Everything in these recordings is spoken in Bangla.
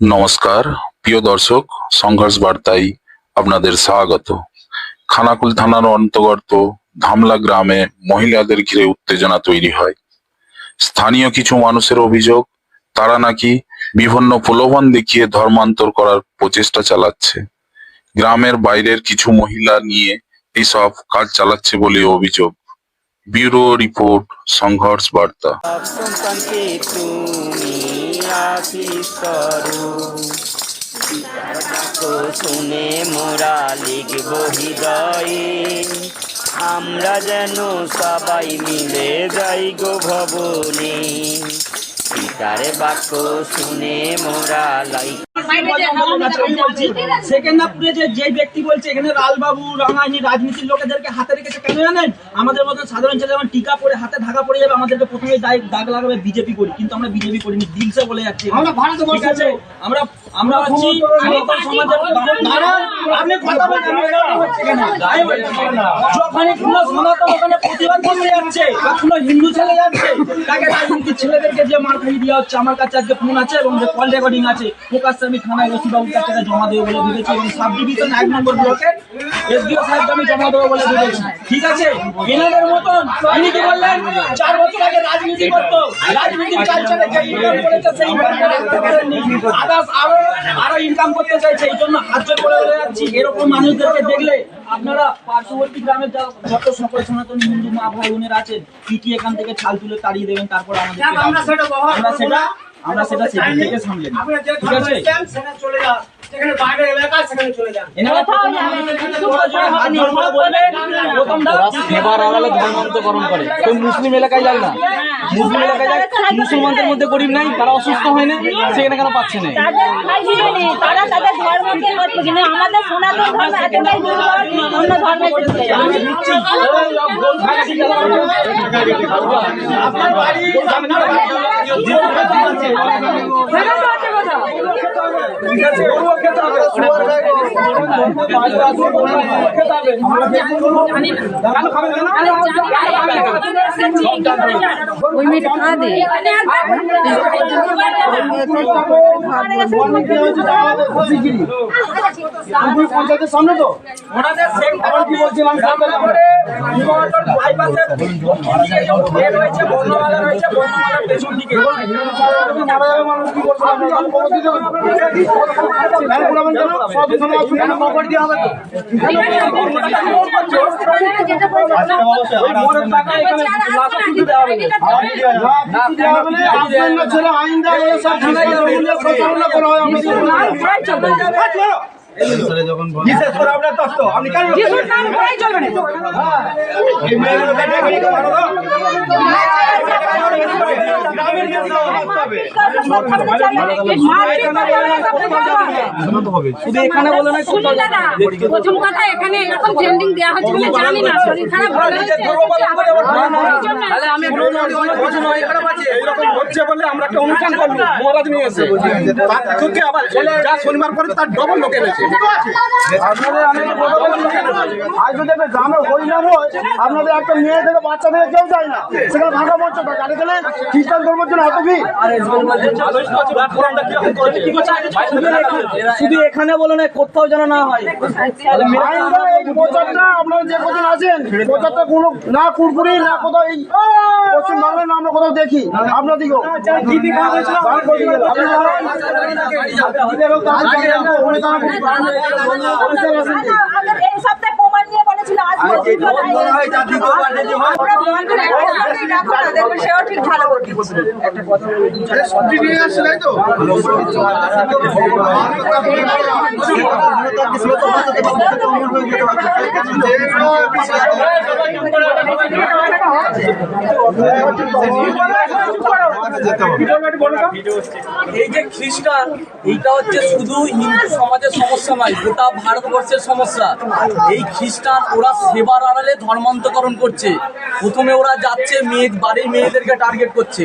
নমস্কার, প্রিয় দর্শক, সংঘর্ষ বার্তায় আপনাদের স্বাগত। খানাকুল থানার অন্তর্গত ধামলা গ্রামে মহিলাদের ঘিরে উত্তেজনা তৈরি হয়। স্থানীয় কিছু মানুষের অভিযোগ, তারা নাকি বিভিন্ন প্রলোভন দেখিয়ে ধর্মান্তর করার প্রচেষ্টা চালাচ্ছে। গ্রামের বাইরের কিছু মহিলা নিয়ে এইসব কাজ চালাচ্ছে বলে অভিযোগ। ব্যুরো রিপোর্ট, সংঘর্ষ বার্তা। শুনে মোরা লিখব হৃদয়ে। আমরা যেন সবাই মিলে যাই গো ভবনে। পিতার বাক্য শুনে মোরা লাই সেকেন্দাপুরে যে যে ব্যক্তি বলছে এখানে লালবাবু রাঙাইনি রাজনীতির লোকেদেরকে হাতে রেখেছে কেন জানেন? আমাদের মতো সাধারণ ছেলে যেমন টিকা পরে হাতে ঢাকা পড়ে যাবে আমাদেরকে প্রথমে দাগ দাগ লাগাবে বিজেপি করি কিন্তু আমরা বিজেপি করিনি দিলসে বলে যাচ্ছি। ঠিক আছে? আমরা আমরা হচ্ছি আপনি কথা কেন? সনাতন ওখানে প্রতিবাদ করতে যাচ্ছে কোনো হিন্দু ছেলে যাচ্ছে তাকে রাজনীতির ছেলেদেরকে যে মার খাইয়ে দেওয়া হচ্ছে আমার কাছে আজকে ফোন আছে এবং কল রেকর্ডিং আছে আমি থানায় রসিবাবুর কাছে এটা জমা দেবো বলে ভেবেছি এবং সাব ডিভিশন এক নম্বর ব্লকের এসডিও সাহেবকে আমি জমা দেবো বলে ভেবেছি। ঠিক আছে? এনাদের মতন ইনি কি বললেন? চার বছর আগে রাজনীতি করতো। রাজনীতির কালচারে যে ইনকাম করেছে সেই ইনকাম করতে পারেননি। আদার্স আরও আরও ইনকাম করতে চাইছে এই জন্য হাত জোর করে বলে যাচ্ছি। এরকম মানুষদেরকে দেখলে আপনারা পার্শ্ববর্তী গ্রামের যা- যত সকল সনাতন হিন্দু মা ভাই বোনেরা আছেন পিটি এখান থেকে ছাল তুলে তাড়িয়ে দেবেন তারপর আমাদের আমরা সেটা আমরা সেটা সেদিন থেকে সামলে নিই। ঠিক আছে? সেবার আড়ালে ধর্মান্তকরণ করে কেউ মুসলিম এলাকায় যায় না মুসলিম এলাকায় যায় মুসলমানদের মধ্যে গরিব নাই তারা অসুস্থ হয় না সেখানে কেন পাচ্ছে না তারা তাদের ধর্মকে কিন্তু আমাদের সনাতন ধর্ম এতটাই দুর্বল অন্য ধর্মে আপনার বাড়ি ঠিক আছে খেতে হবে ওই মেয়েটা কাঁদে পঞ্চায়েতের সামনে তো ওনাদের কি বলছি আমি পেছন দিকে মানুষ কি করছে ছেলে আইন দেয় সব করা হয় আমাদের বিশেষ করে আপনার তত্ত্ব। আপনি কেন এই মেয়েগুলো দেখে গেলে কি ভালো না? গ্রামের যে সব ভাবতে হবে। শুধু এখানে প্রথম কথা এখানে এরকম ট্রেন্ডিং দেওয়া হচ্ছে বলে জানি না। শরীর খারাপ এইরকম হচ্ছে বলে আমরা একটা অনুষ্ঠান করব। মহারাজ নিয়ে এসে। তার থেকে আবার যা শনিবার করে তার ডবল লোক এনেছে। আজ যদি একটা গ্রামে হরিনাম হয় আপনাদের একটা মেয়ে থেকে বাচ্চা থেকে কেউ যায় না। সেখানে ভাঙা মঞ্চ থাকে আর এখানে খ্রিস্টান ধর্মের জন্য এত ভিড়। শুধু এখানে বলে না কোথাও যেন না হয়। এই প্রচারটা আপনারা যে কদিন আছেন প্রচারটা কোনো না কুরকুরি না কোথাও এই পশ্চিম বাংলায় না আমরা কোথাও দেখি। আপনাদিকেও এই সপ্তাহে প্রমাণ আজ সেও ঠিক ভালো এই যে খ্রিস্টান এইটা হচ্ছে শুধু হিন্দু সমাজের সমস্যা নয় গোটা ভারতবর্ষের সমস্যা। এই খ্রিস্টান ওরা সেবার আড়ালে ধর্মান্তকরণ করছে। প্রথমে ওরা যাচ্ছে মেয়ে বাড়ির মেয়েদেরকে টার্গেট করছে।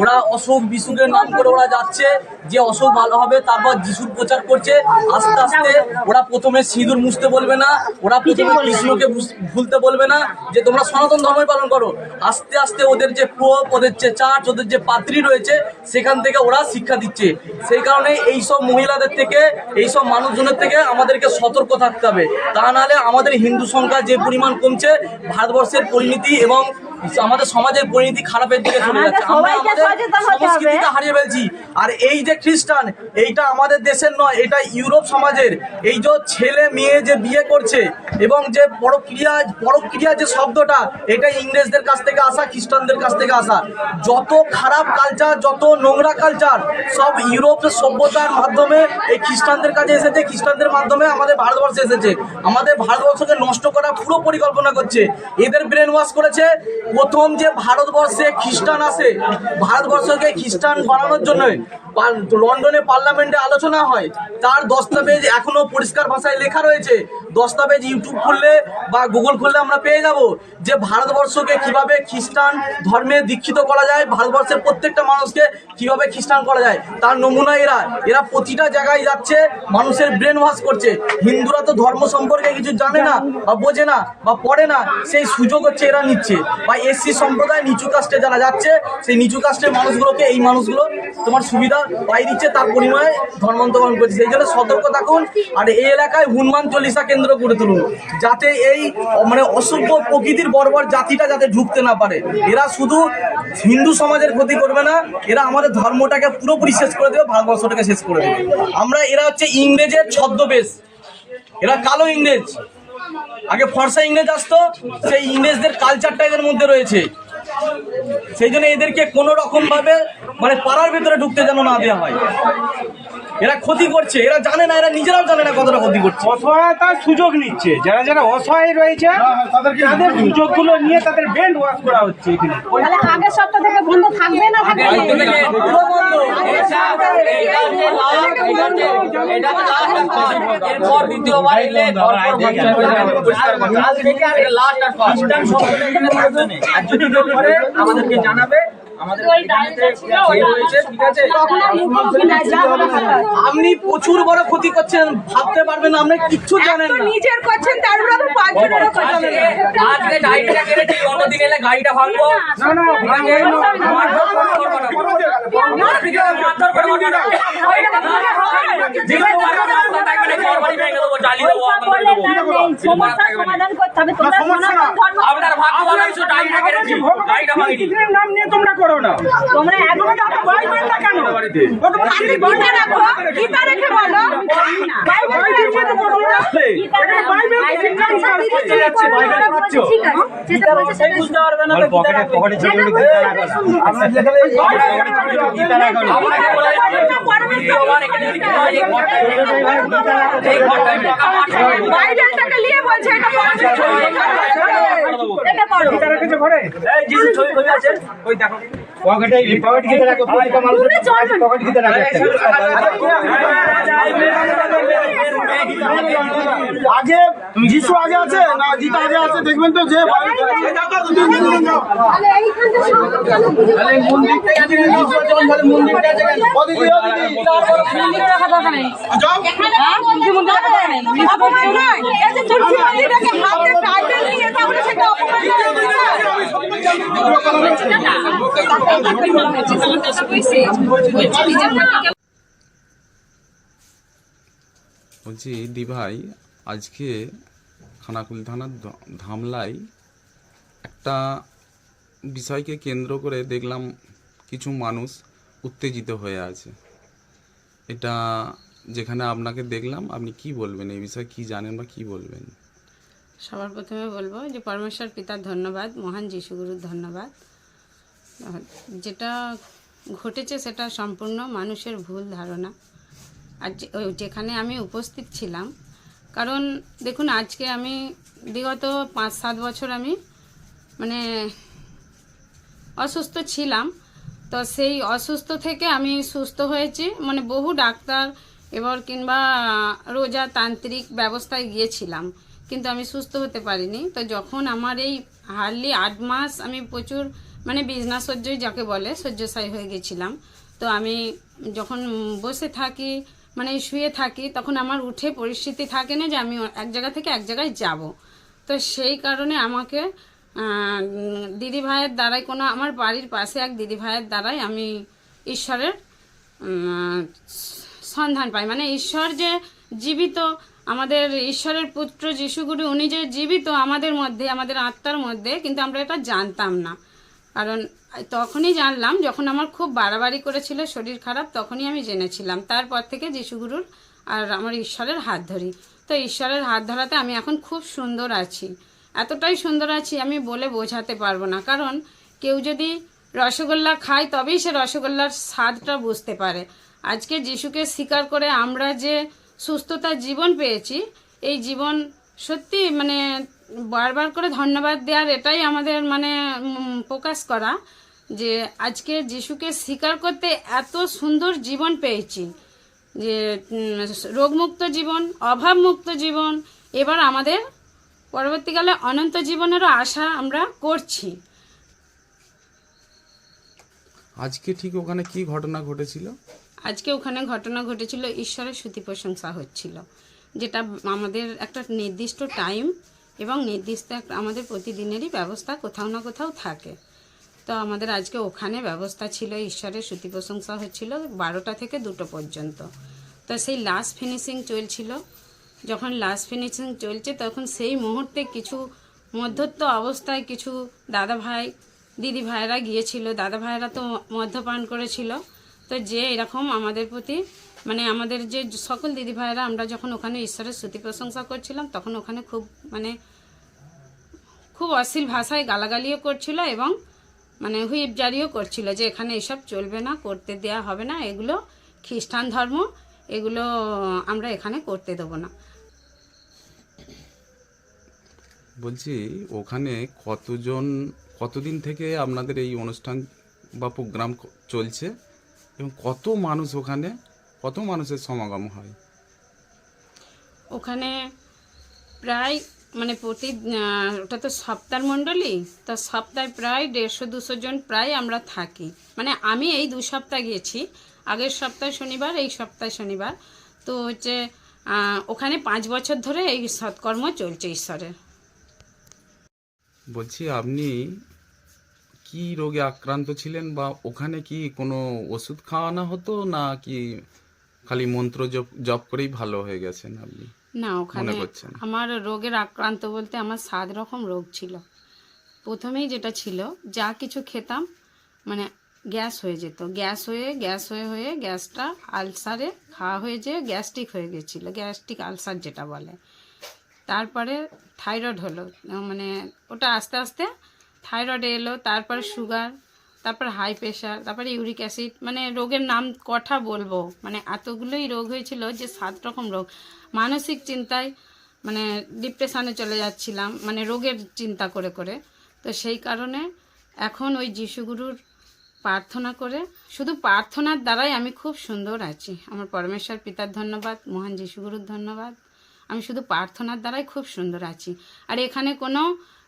ওরা অশোক বিশুকের নাম করে ওরা যাচ্ছে যে অশোক ভালো হবে তারপর যিশুর প্রচার করছে। আস্তে আস্তে ওরা প্রথমে সিঁদুর মুছতে বলবে না ওরা প্রথমে কৃষ্ণকে ভুলতে বলবে না যে তোমরা সনাতন ধর্মই পালন করো। আস্তে আস্তে ওদের যে পোপ ওদের যে চার্চ ওদের যে পাত্রী রয়েছে সেখান থেকে ওরা শিক্ষা দিচ্ছে। সেই কারণে এই সব মহিলাদের থেকে এই সব মানুষজনের থেকে আমাদেরকে সতর্ক থাকতে হবে। তা নাহলে আমাদের হিন্দু সংখ্যা যে পরিমাণ কমছে ভারতবর্ষের পরিণতি এবং আমাদের সমাজের পরিণতি খারাপের দিকে চলে যাচ্ছে। আমরা আমাদের হারিয়ে ফেলছি। আর এই যে খ্রিস্টান এইটা আমাদের দেশের নয় এটা ইউরোপ সমাজের। এই যে ছেলে মেয়ে যে বিয়ে করছে এবং যে পরক্রিয়া পরক্রিয়া যে শব্দটা এটা ইংরেজদের কাছ থেকে আসা খ্রিস্টানদের কাছ থেকে আসা। যত খারাপ কালচার যত নোংরা কালচার সব ইউরোপের সভ্যতার মাধ্যমে এই খ্রিস্টানদের কাছে এসেছে। খ্রিস্টানদের মাধ্যমে আমাদের ভারতবর্ষে এসেছে। আমাদের ভারতবর্ষকে নষ্ট করা পুরো পরিকল্পনা করছে। এদের ব্রেন ওয়াশ করেছে। প্রথম যে ভারতবর্ষে খ্রিস্টান আসে ভারতবর্ষকে খ্রিস্টান বানানোর জন্য লন্ডনে পার্লামেন্টে আলোচনা হয়। তার দস্তাবেজ এখনও পরিষ্কার ভাষায় লেখা রয়েছে। দস্তাবেজ ইউটিউব খুললে বা গুগল খুললে আমরা পেয়ে যাব যে ভারতবর্ষকে কীভাবে খ্রিস্টান ধর্মে দীক্ষিত করা যায়, ভারতবর্ষের প্রত্যেকটা মানুষকে কীভাবে খ্রিস্টান করা যায়। তার নমুনা এরা। এরা প্রতিটা জায়গায় যাচ্ছে, মানুষের ব্রেন ওয়াশ করছে। হিন্দুরা তো ধর্ম সম্পর্কে কিছু জানে না বা বোঝে না বা পড়ে না, সেই সুযোগ হচ্ছে এরা নিচ্ছে। বা এসসি সম্প্রদায় নিচু কাস্টে যারা যাচ্ছে, সেই নিচু কাস্টের মানুষগুলোকে, এই মানুষগুলো তোমার সুবিধা পাই দিচ্ছে তার পরিমাণে ধর্মান্তকরণ করছে। সেই জন্য সতর্ক থাকুন আর এই এলাকায় হনুমান চল্লিশা কেন্দ্র করে তুলুন, যাতে এই মানে অসভ্য প্রকৃতির বর্বর জাতিটা যাতে ঢুকতে না পারে। এরা শুধু হিন্দু সমাজের ক্ষতি করবে না, এরা আমাদের ধর্মটাকে পুরোপুরি শেষ করে দেবে, ভারতবর্ষটাকে শেষ করে দেবে। আমরা, এরা হচ্ছে ইংরেজের ছদ্মবেশ, এরা কালো ইংরেজ। আগে ফর্সা ইংরেজ আসতো, সেই ইংরেজদের কালচারটা এদের মধ্যে রয়েছে। সেই জন্য এদেরকে কোনো রকমভাবে মানে পাড়ার ভিতরে ঢুকতে যেন না দেওয়া হয়। এরা ক্ষতি করছে এরা জানে না এরা নিজেরাও জানে না কতটা ক্ষতি করছে। অসহায়তার সুযোগ নিচ্ছে। যারা যারা অসহায় রয়েছে তাদের সুযোগগুলো নিয়ে তাদের ব্রেন্ড ওয়াশ করা হচ্ছে এখানে। আগের সপ্তাহ থেকে বন্ধ থাকবে না আমাদেরকে জানাবে আপনি প্রচুর বড় ক্ষতি করছেন ভাবতে পারবেন না আপনি কিচ্ছু জানেন না। নিজের করছেন তার উপর আবার পাঁচজনেরও করছেন আজকে গাড়িটা কেটেছি অন্যদিন এলে গাড়িটা ভাঙবো? না না আপনার ভাগ্য ভালো গাড়িটা কেটেছি, গাড়িটা ভাঙিনি। নাম নিয়ে তোমরা করো না তোমরা এখনও দেখো বাইবেল না কেন খালি গীতা রাখো গীতা রেখে বলো বাইবেল রেখে তো বলো না গীতা বাইবেল ঠিক আছে যেটা বলছে সেই বুঝতে পারবে না তো গীতা। আমরা যেখানে হয়, এই ঘরটা ভেঙে দেবো। এই ঘরটায় টাকা মারতে হবে। বাইবেলটাকে নিয়ে বলছে এটা এটা আগে যিশু আগে আছে না গীতা আগে আছে দেখবেন তো যে মন্দিরটা বলছি দি ভাই, আজকে খানাকুল থানার ধামলায় একটা বিষয়কে কেন্দ্র করে দেখলাম কিছু মানুষ উত্তেজিত হয়ে আছে। এটা যেখানে আপনাকে দেখলাম, আপনি কি বলবেন? এই বিষয়ে কি জানেন বা কি বলবেন? সবার প্রথমে বলব যে পরমেশ্বর পিতার ধন্যবাদ, মহান যিশুগুরুর ধন্যবাদ। যেটা ঘটেছে সেটা সম্পূর্ণ মানুষের ভুল ধারণা। আর যেখানে আমি উপস্থিত ছিলাম, কারণ দেখুন, আজকে আমি বিগত পাঁচ সাত বছর আমি মানে অসুস্থ ছিলাম। তো সেই অসুস্থ থেকে আমি সুস্থ হয়েছি। মানে বহু ডাক্তার এবার কিংবা রোজা তান্ত্রিক ব্যবস্থায় গিয়েছিলাম। কিন্তু আমি সুস্থ হতে পারিনি। তো যখন আমার এই হার্ডলি আট মাস আমি প্রচুর মানে বিজনা সহ্যই যাকে বলে সহ্যসাই হয়ে গেছিলাম। তো আমি যখন বসে থাকি মানে শুয়ে থাকি, তখন আমার উঠে পরিস্থিতি থাকে না যে আমি এক জায়গা থেকে এক জায়গায় যাব। তো সেই কারণে আমাকে দিদি ভাইয়ের দ্বারাই কোনো, আমার বাড়ির পাশে এক দিদি ভাইয়ের দ্বারাই আমি ঈশ্বরের সন্ধান পাই। মানে ঈশ্বর যে জীবিত আমাদের ঈশ্বরের পুত্র যিশুগুরু, উনি যে জীবিত আমাদের মধ্যে, আমাদের আত্মার মধ্যে, কিন্তু আমরা এটা জানতাম না। কারণ তখনই জানলাম, যখন আমার খুব বাড়াবাড়ি করেছিল, শরীর খারাপ, তখনই আমি জেনেছিলাম। তারপর থেকে যিশুগুরুর আর আমার ঈশ্বরের হাত ধরি। তো ঈশ্বরের হাত ধরাতে আমি এখন খুব সুন্দর আছি। এতটাই সুন্দর আছি, আমি বলে বোঝাতে পারব না। কারণ কেউ যদি রসগোল্লা খায়, তবেই সে রসগোল্লার স্বাদটা বুঝতে পারে। আজকে যিশুকে স্বীকার করে আমরা যে সুস্থতার জীবন পেয়েছি। এই জীবন সত্যি মানে বারবার করে ধন্যবাদ দেওয়ার এটাই আমাদের মানে প্রকাশ করা যে আজকে যিশুকে স্বীকার করতে এত সুন্দর জীবন পেয়েছি। যে রোগমুক্ত জীবন, অভাবমুক্ত জীবন, এবার আমাদের পরবর্তীকালে অনন্ত জীবনেরও আশা আমরা করছি। আজকে ঠিক ওখানে কি ঘটনা ঘটেছিল? আজকে ওখানে ঘটনা ঘটেছিল, ঈশ্বরের স্তুতি প্রশংসা হচ্ছিল। যেটা আমাদের একটা নির্দিষ্ট টাইম এবং নির্দিষ্ট একটা আমাদের প্রতিদিনেরই ব্যবস্থা কোথাও না কোথাও থাকে। তো আমাদের আজকে ওখানে ব্যবস্থা ছিল, ঈশ্বরের স্তুতি প্রশংসা হচ্ছিল বারোটা থেকে দুটো পর্যন্ত। তো সেই লাস্ট ফিনিশিং চলছিল। যখন লাস্ট ফিনিশিং চলছে, তখন সেই মুহূর্তে কিছু মধ্যত্ব অবস্থায় কিছু দাদা ভাই দিদি ভাইরা গিয়েছিল। দাদা ভাইরা তো মদ্যপান করেছিল। তো যে এরকম আমাদের প্রতি মানে আমাদের যে সকল দিদি ভাইরা আমরা যখন ওখানে ঈশ্বরের স্তুতি প্রশংসা করছিলাম, তখন ওখানে খুব মানে খুব অশ্লীল ভাষায় গালাগালিও করছিল এবং মানে হুইপ জারিও করছিল যে এখানে এসব চলবে না, করতে দেয়া হবে না, এগুলো খ্রিস্টান ধর্ম, এগুলো আমরা এখানে করতে দেবো না। বলছি, ওখানে কতজন, কতদিন থেকে আপনাদের এই অনুষ্ঠান বা প্রোগ্রাম চলছে? এবং কত মানুষ ওখানে কত মানুষের সমাগম হয়? ওখানে প্রায় মানে প্রতি ওটা তো সপ্তাহ মণ্ডলী তো সপ্তাহে প্রায় দেড়শো দুশো জন প্রায় আমরা থাকি। মানে আমি এই দু সপ্তাহ গিয়েছি আগের সপ্তাহ শনিবার এই সপ্তাহ শনিবার। তো হচ্ছে ওখানে পাঁচ বছর ধরে এই সৎকর্ম চলছে ঈশ্বরের। বলছি আপনি কি রোগে আক্রান্ত ছিলেন বা ওখানে কি কোনো ওষুধ খাওয়ানো হতো না কি খালি মন্ত্র জপ জপ করেই ভালো হয়ে গেছেন আপনি? না ওখানে আমার রোগের আক্রান্ত বলতে আমার সাত রকম রোগ ছিল। প্রথমেই যেটা ছিল যা কিছু খেতাম মানে গ্যাস হয়ে যেত। গ্যাস হয়ে গ্যাস হয়ে হয়ে গ্যাসটা আলসারে খাওয়া হয়ে যেয়ে গ্যাস্ট্রিক হয়ে গেছিল। গ্যাস্ট্রিক আলসার যেটা বলে। তারপরে থাইরয়েড হলো। মানে ওটা আস্তে আস্তে থাইরয়েড এলো, তারপর সুগার তারপর হাই প্রেশার তারপরে ইউরিক অ্যাসিড মানে রোগের নাম কথা বলব। মানে এতগুলোই রোগ হয়েছিল যে সাত রকম রোগ। মানসিক চিন্তায় মানে ডিপ্রেশানে চলে যাচ্ছিলাম মানে রোগের চিন্তা করে করে। তো সেই কারণে এখন ওই যিশুগুরুর প্রার্থনা করে, শুধু প্রার্থনার দ্বারাই আমি খুব সুন্দর আছি। আমার পরমেশ্বর পিতার ধন্যবাদ, মহান যিশুগুরুর ধন্যবাদ। আমি শুধু প্রার্থনার দ্বারাই খুব সুন্দর আছি। আর এখানে কোনো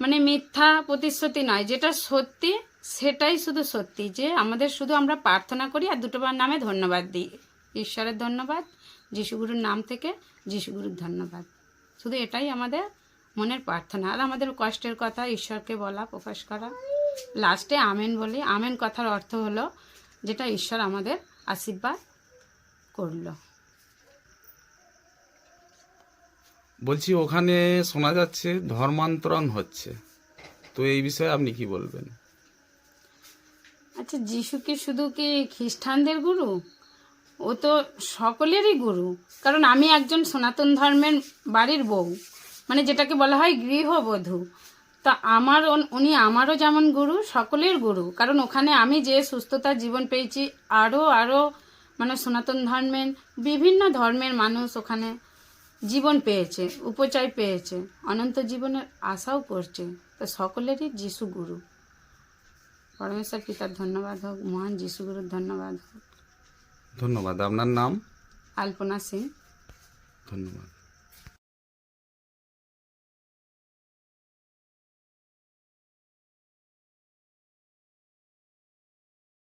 মানে মিথ্যা প্রতিশ্রুতি নয়। যেটা সত্যি, সেটাই শুধু সত্যি যে আমাদের শুধু আমরা প্রার্থনা করি আর দুটোবার নামে ধন্যবাদ দিই। ঈশ্বরের ধন্যবাদ, যিশুগুরুর নাম থেকে যিশুগুরুর ধন্যবাদ। শুধু এটাই আমাদের মনের প্রার্থনা। আর আমাদের কষ্টের কথা ঈশ্বরকে বলা, প্রকাশ করা। লাস্টে আমেন বলি। আমেন কথার অর্থ হলো যেটা ঈশ্বর আমাদের আশীর্বাদ করল। বলছি, ওখানে শোনা যাচ্ছে ধর্মান্তরণ হচ্ছে। তো এই বিষয়ে আপনি কি বলবেন? আচ্ছা যিশু কি শুধু কি খ্রিস্টানদের গুরু? ও তো সকলেরই গুরু। কারণ আমি একজন সনাতন ধর্মের বাড়ির বউ। মানে যেটাকে বলা হয় গৃহবধূ। তা আমার উনি আমারও যেমন গুরু, সকলের গুরু। কারণ ওখানে আমি যে সুস্থতার জীবন পেয়েছি, আরও আরও মানে সনাতন ধর্মের বিভিন্ন ধর্মের মানুষ ওখানে জীবন পেয়েছে উপচয় পেয়েছে অনন্ত জীবনের আশাও করছে তো সকলেরই যিশু গুরু। পরমেশ্বর পিতার ধন্যবাদ হোক মহান যিশু গুরুর ধন্যবাদ হোক। ধন্যবাদ। আপনার নাম? আলপনা সিং ধন্যবাদ।